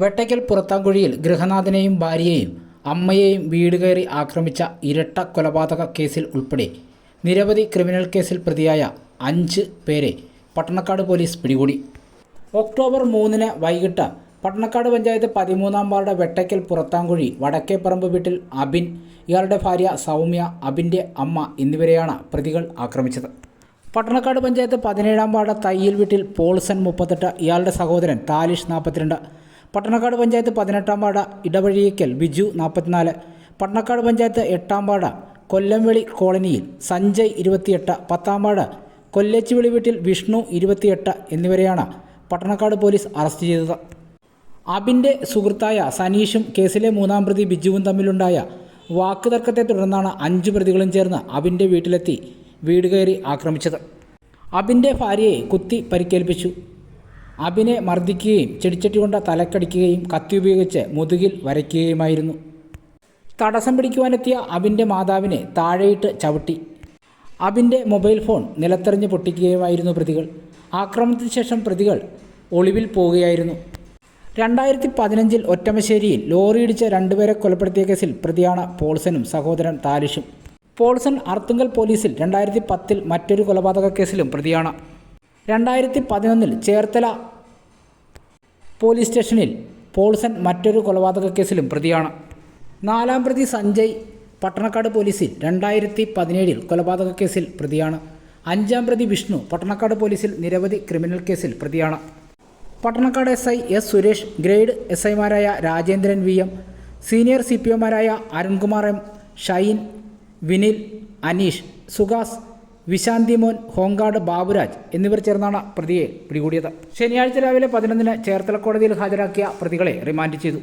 വെട്ടയ്ക്കൽ പുറത്താങ്കുഴിയിൽ ഗൃഹനാഥനെയും ഭാര്യയെയും അമ്മയെയും വീട് കയറി ആക്രമിച്ച ഇരട്ട കൊലപാതക കേസിൽ ഉൾപ്പെടെ നിരവധി ക്രിമിനൽ കേസിൽ പ്രതിയായ അഞ്ച് പേരെ പട്ടണക്കാട് പോലീസ് പിടികൂടി. ഒക്ടോബർ മൂന്നിന് വൈകിട്ട് പട്ടണക്കാട് പഞ്ചായത്ത് പതിമൂന്നാം വാർഡ് വെട്ടയ്ക്കൽ പുറത്താങ്കുഴി വടക്കേപ്പറമ്പ് വീട്ടിൽ അബിൻ ഇയാളുടെ ഭാര്യ സൗമ്യ അബിന്റെ അമ്മ എന്നിവരെയാണ് പ്രതികൾ ആക്രമിച്ചത്. പട്ടണക്കാട് പഞ്ചായത്ത് പതിനേഴാം വാർഡ് തയ്യിൽ വീട്ടിൽ പോൾസൺ മുപ്പത്തെട്ട് ഇയാളുടെ സഹോദരൻ താലിഷ് നാൽപ്പത്തിരണ്ട് പട്ടണക്കാട് പഞ്ചായത്ത് പതിനെട്ടാം പാട ഇടവഴിയേക്കൽ ബിജു നാൽപ്പത്തിനാല് പട്ടണക്കാട് പഞ്ചായത്ത് എട്ടാം പാട കൊല്ലംവെളി കോളനിയിൽ സഞ്ജയ് ഇരുപത്തിയെട്ട്. പത്താം വാർഡ് കൊല്ലേച്ചുവിളി വീട്ടിൽ വിഷ്ണു ഇരുപത്തിയെട്ട് എന്നിവരെയാണ് പട്ടണക്കാട് പോലീസ് അറസ്റ്റ് ചെയ്തത്. അബിന്റെ സുഹൃത്തായ സനീഷും കേസിലെ മൂന്നാം പ്രതി ബിജുവും തമ്മിലുണ്ടായ വാക്കുതർക്കത്തെ തുടർന്നാണ് അഞ്ചു പ്രതികളും ചേർന്ന് അബിന്റെ വീട്ടിലെത്തി വീട് കയറി ആക്രമിച്ചത്. അബിന്റെ ഭാര്യയെ കുത്തി പരിക്കേൽപ്പിച്ചു. അബിനെ മർദ്ദിക്കുകയും ചെടിച്ചട്ടി കൊണ്ട് തലക്കടിക്കുകയും കത്തി ഉപയോഗിച്ച് മുതുകിൽ വരയ്ക്കുകയുമായിരുന്നു. തടസ്സം പിടിക്കുവാനെത്തിയ അബിന്റെ മാതാവിനെ താഴെയിട്ട് ചവിട്ടി. അബിന്റെ മൊബൈൽ ഫോൺ നിലത്തെറിഞ്ഞ് പൊട്ടിക്കുകയുമായിരുന്നു പ്രതികൾ. ആക്രമണത്തിന് ശേഷം പ്രതികൾ ഒളിവിൽ പോവുകയായിരുന്നു. രണ്ടായിരത്തി പതിനഞ്ചിൽ ഒറ്റമശ്ശേരിയിൽ ലോറിയിടിച്ച് രണ്ടുപേരെ കൊലപ്പെടുത്തിയ കേസിൽ പ്രതിയാണ് പോൾസനും സഹോദരൻ താരിഷും പോൾസൺ അർത്തുങ്കൽ പോലീസിൽ രണ്ടായിരത്തി പത്തിൽ മറ്റൊരു കൊലപാതക കേസിലും പ്രതിയാണ്. രണ്ടായിരത്തി പതിനൊന്നിൽ ചേർത്തല പോലീസ് സ്റ്റേഷനിൽ പോൾസൺ മറ്റൊരു കൊലപാതക കേസിലും പ്രതിയാണ്. നാലാം പ്രതി സഞ്ജയ് പട്ടണക്കാട് പോലീസിൽ രണ്ടായിരത്തി പതിനേഴിൽ കൊലപാതക കേസിൽ പ്രതിയാണ്. അഞ്ചാം പ്രതി വിഷ്ണു പട്ടണക്കാട് പോലീസിൽ നിരവധി ക്രിമിനൽ കേസിൽ പ്രതിയാണ്. Pattanakkad S I S Suresh grade S ഐമാരായ Rajendran V M senior C P ഒമാരായ Arunkumar M Shine Vinil Aneesh Suhas വിശാന്തി മോൻ ഹോങ്കാട് ബാബുരാജ് എന്നിവർ ചേർന്നാണ് പ്രതിയെ പിടികൂടിയത്. ശനിയാഴ്ച രാവിലെ പതിനൊന്നിന് ചേർത്തല കോടതിയിൽ ഹാജരാക്കിയ പ്രതികളെ റിമാൻഡ് ചെയ്തു.